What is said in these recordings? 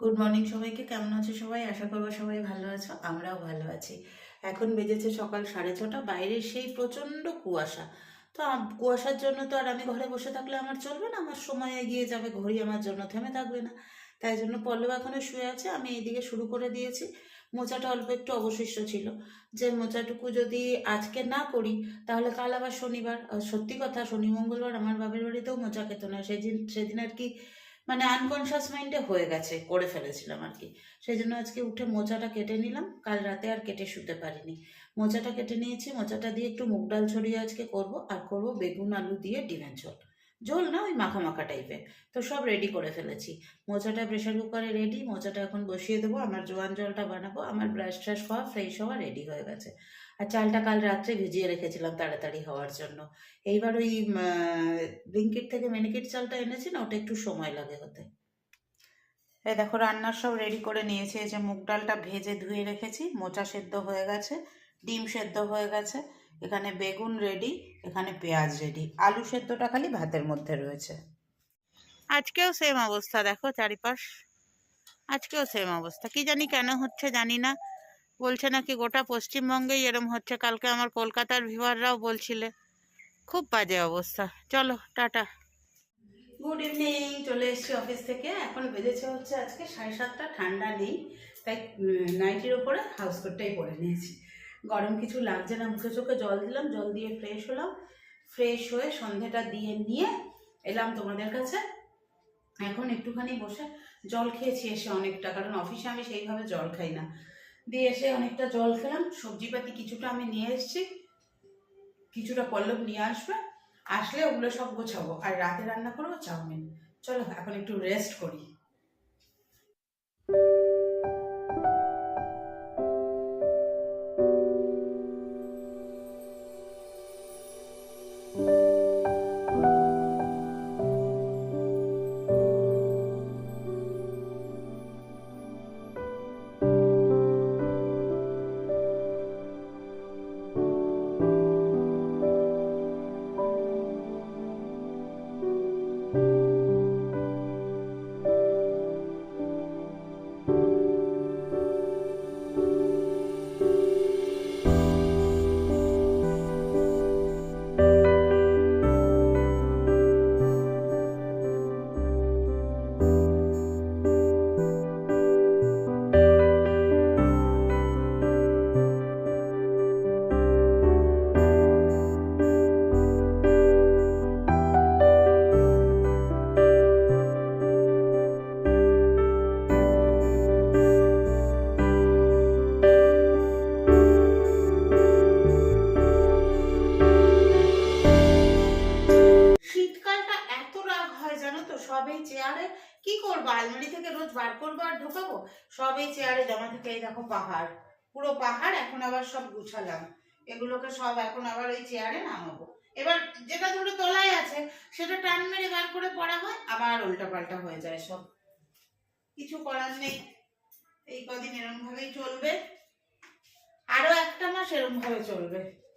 Good morning সবাইকে, কেমন আছো সবাই? আশা করব সবাই ভালো আছো, আমরাও ভালো আছি। এখন বেজেছে সকাল সাড়ে ছটা, বাইরে সেই প্রচণ্ড কুয়াশা। তো কুয়াশার জন্য তো আর আমি ঘরে বসে থাকলে আমার চলবে না, আমার সময় এগিয়ে যাবে, ঘড়ি আমার জন্য থেমে থাকবে না। তাই জন্য পল্লব এখনও শুয়ে আছে, আমি এইদিকে শুরু করে দিয়েছি। মোচাটা অল্প একটু অবশিষ্ট ছিল। যে মোচাটুকু যদি আজকে না করি, তাহলে কাল আবার শনিবার। সত্যি কথা, শনি মঙ্গলবার আমার বাপের বাড়িতেও মোচা খেত না। সেদিন সেদিন আর কি মানে আনকনশাস মাইন্ডে হয়ে গেছে, করে ফেলেছিলাম আর কি। সেই জন্য আজকে উঠে মোচাটা কেটে নিলাম, কাল রাতে আর কেটে শুতে পারিনি। মোচাটা কেটে নিয়েছি, মোচাটা দিয়ে একটু মুগ ডাল ছড়িয়ে আজকে করব, আর করব বেগুন আলু দিয়ে ডিমের ঝোল। ঝোল না, ওই মাখা মাখা টাইপের তো সব রেডি করে ফেলেছি। মোচাটা প্রেশার কুকারে রেডি মোচাটা এখন বসিয়ে দেবো, আমার জোয়ান জলটা বানাবো, আমার ব্রাশ ট্রাশ খাওয়া ফ্রেশ হওয়া রেডি হয়ে গেছে। আর চালটা কাল রাত্রে ভিজিয়ে রেখেছিলাম তাড়াতাড়ি হওয়ার জন্য। এইবার ওই ব্লিঙ্কিট থেকে মিনিকিট চালটা এনেছি না, ওটা একটু সময় লাগে হতে। এই দেখো, রান্নার সব রেডি করে নিয়েছি। এই যে মুগ ডালটা ভেজে ধুয়ে রেখেছি, মোচা সেদ্ধ হয়ে গেছে, ডিম সেদ্ধ হয়ে গেছে, এখানে বেগুন রেডি, এখানে পেঁয়াজ রেডি। আলু সেদ্ধটা খালি ভাতের মধ্যে রয়েছে। আজকেও সেম অবস্থা, দেখো চারিপাশ। আজকেও সেম অবস্থা। কি জানি কেন হচ্ছে জানি না। বলছে নাকি গোটা পশ্চিমবঙ্গেই এরম হচ্ছে। কালকে আমার কলকাতার ভিউয়াররাও বলছিলে। খুব বাজে অবস্থা। চলো, টাটা। গুড ইভিনিং চলে এসেছি অফিস থেকে। এখন বেজেছে হচ্ছে আজকে সাড়ে সাতটা, ঠান্ডা নেই। তাই নাইটির ওপরে হাউস কোটটাই পরে নিয়েছি। গরম কিছু লাগছে না, মুখে চোখে জল দিলাম, জল দিয়ে ফ্রেশ হলাম। ফ্রেশ হয়ে সন্ধেটা দিয়ে নিয়ে এলাম তোমাদের কাছে। এখন একটুখানি বসে জল খেয়েছি এসে অনেকটা, কারণ অফিসে আমি সেইভাবে জল খাই না। দিয়ে এসে অনেকটা জল খেলাম। সবজিপাতি কিছুটা আমি নিয়ে এসেছি। কিছুটা পল্লব নিয়ে আসবে। আসলে ওগুলো সব গোছাবো। আর রাতে রান্না করব চাউমিন। চলো, এখন একটু রেস্ট করি। বার করব আর ঢোকাবো? সবই চেয়ারে জমা থেকে এই দেখো পাহাড়। পুরো পাহাড়, এখন আবার সব গুছালাম। এগুলোকে সব এখন আবার ওই চেয়ারে নামাবো। এবার যেটা ধরো তলায় আছে, সেটা টান মেরে বার করে পড়া হয়, আবার উল্টা পাল্টা হয়ে যায় সব। কিছু করার নেই। এই কদিন এরম ভাবেই চলবে। আরও একটা মাস এরম ভাবে চলবে।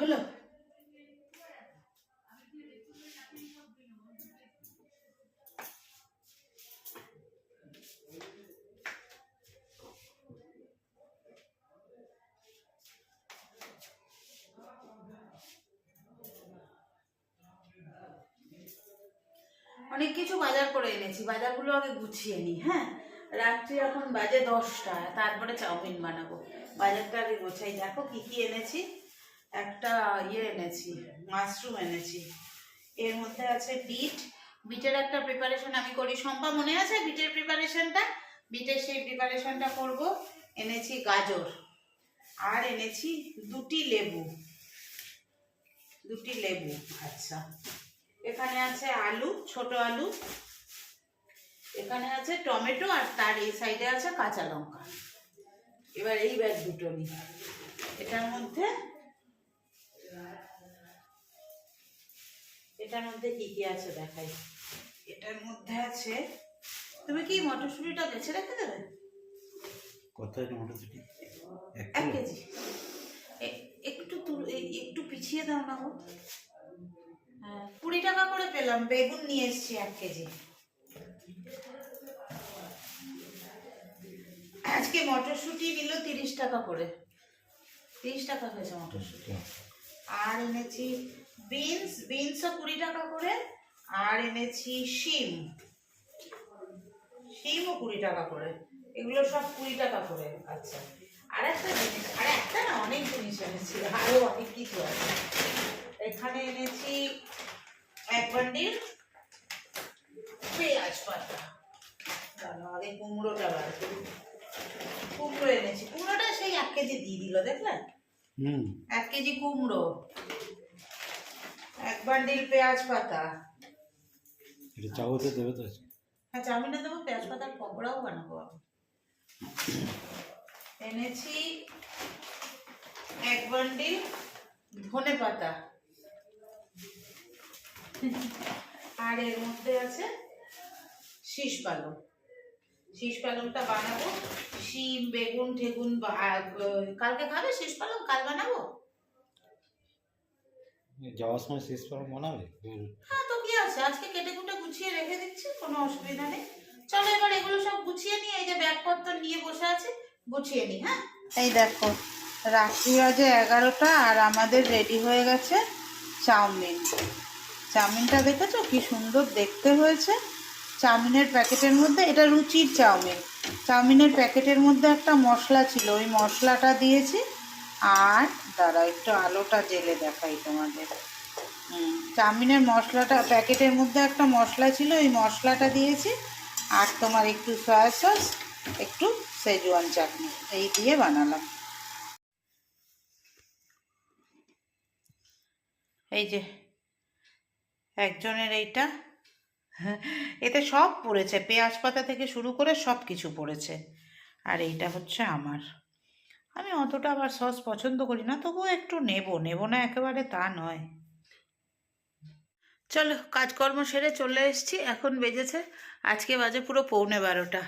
হলো। অনেক কিছু বাজার করে এনেছি, বাজারগুলো আগে গুছিয়ে নিই হ্যাঁ? রাত্রি এখন বাজে দশটা, তারপরে চাউমিন বানাবো। বাজারটা আগে গোছাই, দেখো কি কি এনেছি। একটা ইয়ে এনেছি মাশরুম এনেছি। এর মধ্যে আছে বিট বিটের একটা প্রিপারেশন আমি করি। সম্পা মনে আছে বিটের প্রিপারেশনটা বিটের সেই প্রিপারেশনটা করব। এনেছি গাজর। আর এনেছি দুটি লেবু। দুটি লেবু আচ্ছা। এখানে আছে আলু, ছোট আলু। এখানে আছে টমেটো আর তার এই সাইডে আছে কাঁচা লঙ্কা। এবার এই ব্যাগ দুটো নিই। এটার মধ্যে এটার মধ্যে কি কি আছে দেখাই? এটার মধ্যে আছে তুমি কি মটরশুঁটিটা বেছে রেখে দেবে? কত এটা মটরশুটি? এক কেজি। একটু একটু পিছিয়ে দাও না গো। হ্যাঁ, কুড়ি টাকা করে পেলাম বেগুন নিয়ে এসেছি এক কেজি। আজকে মটরশুঁটি নিল তিরিশ টাকা করে। তিরিশ টাকা হয়েছে মটরশুঁটি। আর এনেছি বিনস বিনসও কুড়ি টাকা করে আর এনেছি শিম। শিমও কুড়ি টাকা করে। এগুলো সব কুড়ি টাকা করে আচ্ছা। আর একটা জিনিস আর একটা না অনেক জিনিস এনেছি আরও অনেক কিছু আছে। এখানে এনেছি এক বান্ডিল পেঁয়াজ পাতা। আগে কুমড়োটা বার কুমড়ো এনেছি। কুমড়োটা সেই এক কেজি দিয়ে দিল দেখলেন? এক কেজি কুমড়ো। এক বান্ডিল পেঁয়াজ পাতা। এটা চাউতে দেবে তো হ্যাঁ চাউমিনে দেবো পেঁয়াজ পাতার পকোড়াও বানাবো এনেছি এক বান্ডিল ধনে পাতা। আর এর মধ্যে আছে শীষ পালং। শীষ পালংটা বানাবো। শিম বেগুন ঠেগুন কালকে খাবে শীষ পালং? কাল বানাবো? যাওয়ার সময় শেষ পর বানাবে হ্যাঁ তো কি আছে? আজকে কেটে কুটে গুছিয়ে রেখে দিচ্ছি কোনো অসুবিধা নেই। চলো এবার এগুলো সব গুছিয়ে নিয়ে এই যে ব্যাগপত্র নিয়ে বসে আছে গুছিয়ে নি হ্যাঁ? এই দেখো রাত্রি বাজে এগারোটা আর আমাদের রেডি হয়ে গেছে চাউমিন। চাউমিনটা দেখেছ? কি সুন্দর দেখতে হয়েছে। চাউমিনের প্যাকেটের মধ্যে এটা রুচির চাউমিন। চাউমিনের প্যাকেটের মধ্যে একটা মশলা ছিল ওই মশলাটা দিয়েছি। আর দাঁড়া একটু আলোটা জেলে দেখাই তোমাদের। হুম, চাউমিনের মশলাটা প্যাকেটের মধ্যে একটা মশলা ছিল ওই মশলাটা দিয়েছি। আর তোমার একটু সয়া সস একটু সেজওয়ান চাটনি এই দিয়ে বানালাম। এই যে একজনের এইটা এতে সব পড়েছে পেঁয়াজ পাতা থেকে শুরু করে সব কিছু পড়েছে। আর এইটা হচ্ছে আমার। আমি অতটা আবার সস পছন্দ করি না, তবুও একটু নেব। নেব না একেবারে তা নয়। চলো, কাজকর্ম সেরে চলে এসেছি, এখন বেজেছে, আজকে বাজে পুরো পৌনে বারোটা।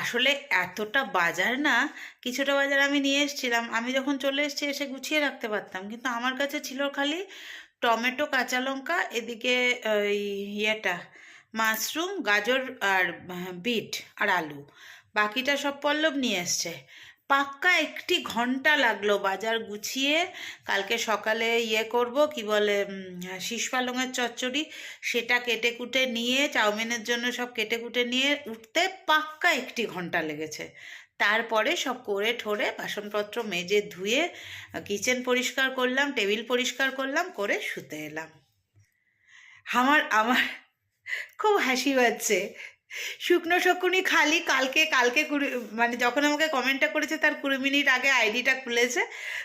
আসলে এতটা বাজার না, কিছুটা বাজার আমি নিয়ে এসেছিলাম। আমি যখন চলে এসেছি, এসে গুছিয়ে রাখতে পারতাম, কিন্তু আমার কাছে ছিল খালি টমেটো, কাঁচা লঙ্কা, এদিকে ইয়েটা, মাশরুম, গাজর আর বিট আর আলু। বাকিটা সব পল্লব নিয়ে এসছে। পাক্কা একটি ঘণ্টা লাগল বাজার গুছিয়ে। কালকে সকালে ইয়ে করব, কি বলে শীষ পালংয়ের চচ্চড়ি, সেটা কেটে কুটে নিয়ে, চাউমিনের জন্য সব কেটে কুটে নিয়ে উঠতে পাক্কা একটি ঘণ্টা লেগেছে। তারপরে সব করে ঠোরে বাসনপত্র মেজে ধুয়ে, কিচেন পরিষ্কার করলাম, টেবিল পরিষ্কার করলাম, করে শুতে এলাম। আমার আমার খুব হাসি পাচ্ছে শুকনো শকুনি খালি, কালকে কালকে কুড়ি মানে যখন আমাকে কমেন্টটা করেছে তার কুড়ি মিনিট আগে আইডিটা খুলেছে,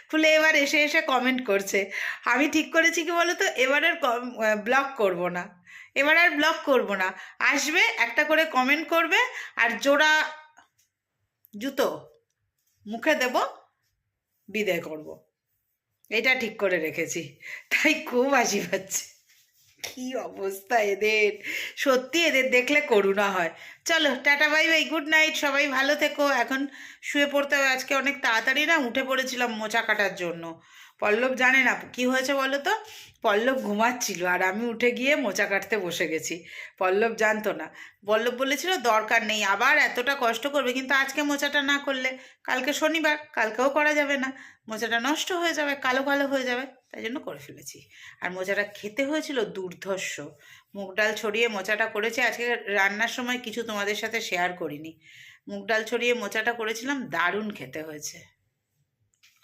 খুলে এবার এসে এসে কমেন্ট করছে। আমি ঠিক করেছি কি বলো তো এবার আর ব্লক করব না। এবার আর ব্লক করব না। আসবে, একটা করে কমেন্ট করবে, আর জোড়া জুতো মুখে দেব, বিদায় করব। এটা ঠিক করে রেখেছি। তাই খুব হাসি পাচ্ছে। কি অবস্থা এদের? সত্যি এদের দেখলে করুণা হয়। চলো, tata, bye bye, good night, সবাই ভালো থেকো। এখন শুয়ে পড়তে হবে, আজকে অনেক তাড়াতাড়ি না? উঠে পড়েছিলাম মোচা কাটার জন্য। পল্লব জানে না, কি হয়েছে বলো তো পল্লব ঘুমাচ্ছিল আর আমি উঠে গিয়ে মোচা কাটতে বসে গেছি। পল্লব জানতো না। পল্লব বলেছিল, দরকার নেই, আবার এতটা কষ্ট করবে, কিন্তু আজকে মোচাটা না করলে কালকে শনিবার, কালকেও করা যাবে না। মোচাটা নষ্ট হয়ে যাবে, কালো কালো হয়ে যাবে, তাই জন্য করে ফেলেছি। আর মোচাটা খেতে হয়েছিল দুর্ধর্ষ। মুগ ডাল ছড়িয়ে মোচাটা করেছি, আজকে রান্নার সময় কিছু তোমাদের সাথে শেয়ার করিনি। মুগ ডাল ছড়িয়ে মোচাটা করেছিলাম, দারুণ খেতে হয়েছে।